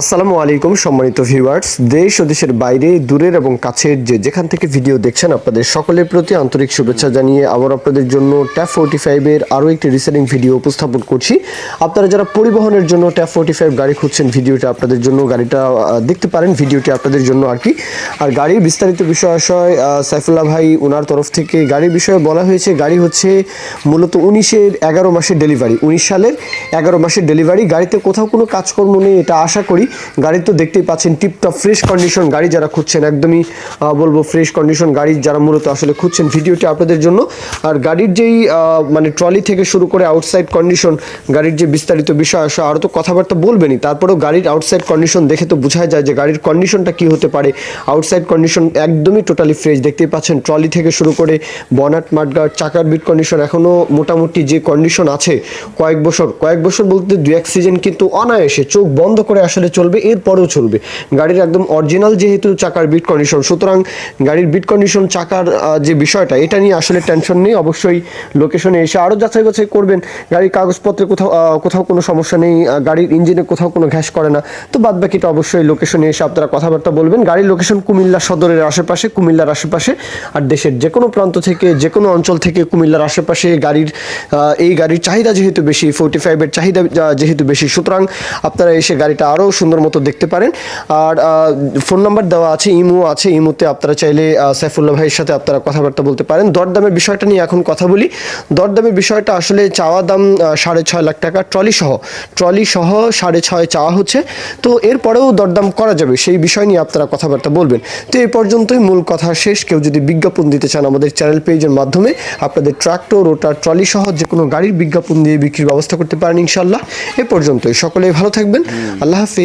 আসসালামু আলাইকুম সম্মানিত ভিউয়ার্স। দেশ ও দেশের বাইরে দূরের এবং কাছের যে যেখান থেকে ভিডিও দেখছেন আপনাদের সকলের প্রতি আন্তরিক শুভেচ্ছা জানিয়ে আবার আপনাদের জন্য ট্যাপ ফোর্টি ফাইভের আরও একটি রিসেলিং ভিডিও উপস্থাপন করছি। আপনারা যারা পরিবহনের জন্য ট্যাপ ফোর্টি ফাইভ গাড়ি খুঁজছেন ভিডিওটা আপনাদের জন্য গাড়িটা দেখতে পারেন ভিডিওটি আপনাদের জন্য আর কি। আর গাড়ির বিস্তারিত বিষয় আহ, সাইফুল্লাহ ভাই ওনার তরফ থেকে গাড়ির বিষয়ে বলা হয়েছে গাড়ি হচ্ছে মূলত উনিশের এগারো মাসের ডেলিভারি উনিশ সালের এগারো মাসের ডেলিভারি গাড়িতে কোথাও কোনো কাজকর্ম নেই এটা আশা করি। গাড়ি। গাড়ি তো দেখতেই পাচ্ছেন টিপটপ ফ্রেশ কন্ডিশন গাড়ি যারা খুঁজছেন, একদমই বলব ফ্রেশ কন্ডিশন গাড়ি যারা মূলত আসলে খুঁজছেন ভিডিওটি আপনাদের জন্য। আর গাড়ির যেই মানে ট্রলি থেকে শুরু করে আউটসাইড কন্ডিশন গাড়ির যে বিস্তারিত বিষয় আসে, আরও তো কথাবার্তা বলবেনই। তারপরেও গাড়ির আউটসাইড কন্ডিশন দেখে তো বোঝা যায় যে গাড়ির কন্ডিশনটা কি হতে পারে। আউটসাইড কন্ডিশন একদমই টোটালি ফ্রেশ দেখতেই পাচ্ছেন ট্রলি থেকে শুরু করে বনাট মাঠগার্ড চাকার বিট কন্ডিশন এখনও মোটামুটি যে কন্ডিশন আছে, কয়েক বছর কয়েক বছর বলতে দু এক সিজন কিন্তু অনায়াসে চোখ বন্ধ করে আসলে চলবে, এরপরেও চলবে। গাড়ির একদম অরিজিনাল যেহেতু চাকার বিট কন্ডিশন সুতরাং গাড়ির বিট কন্ডিশন চাকার যে বিষয়টা, এটা নিয়ে আসলে টেনশন নেই, অবশ্যই লোকেশনে এসে আরও যাচাই বাছাই করবেন। গাড়ির কাগজপত্রে কোথাও কোথাও কোনো সমস্যা নেই গাড়ির ইঞ্জিনে কোথাও কোনো ঘ্যাস করে না। তো বাদ বাকিটা অবশ্যই লোকেশনে এসে আপনারা কথাবার্তা বলবেন। গাড়ির লোকেশন কুমিল্লা সদরের আশেপাশে, কুমিল্লার আশেপাশে আর দেশের যে কোনো প্রান্ত থেকে যে কোনো অঞ্চল থেকে কুমিল্লার আশেপাশে গাড়ির এই গাড়ির চাহিদা যেহেতু বেশি ফোর্টি ফাইভের চাহিদা যেহেতু বেশি, সুতরাং আপনারা এসে গাড়িটা আরও সুন্দর মতো দেখতে পারেন। আর ফোন নাম্বার দেওয়া আছে ইমো আছে। ইমোতে আপনারা চাইলে সাইফুল্লাহ ভাইয়ের সাথে আপনারা কথাবার্তা বলতে পারেন। দরদামের বিষয়টা নিয়ে এখন কথা বলি। দরদামের বিষয়টা আসলে চাওয়া দাম সাড়ে ছয় লাখ টাকা ট্রলি সহ। ট্রলি সহ সাড়ে ছয় চাওয়া হচ্ছে। তো এরপরেও দরদাম করা যাবে সেই বিষয় নিয়ে আপনারা কথাবার্তা বলবেন। তো এই পর্যন্তই মূল কথা শেষ। কেউ যদি বিজ্ঞাপন দিতে চান আমাদের চ্যানেল পেজের মাধ্যমে আপনাদের ট্রাক্টর রোটার ট্রলি সহ যে কোনো গাড়ির বিজ্ঞাপন দিয়ে বিক্রির ব্যবস্থা করতে পারেন ইনশাল্লাহ এ পর্যন্তই। সকলেই ভালো থাকবেন। আল্লাহ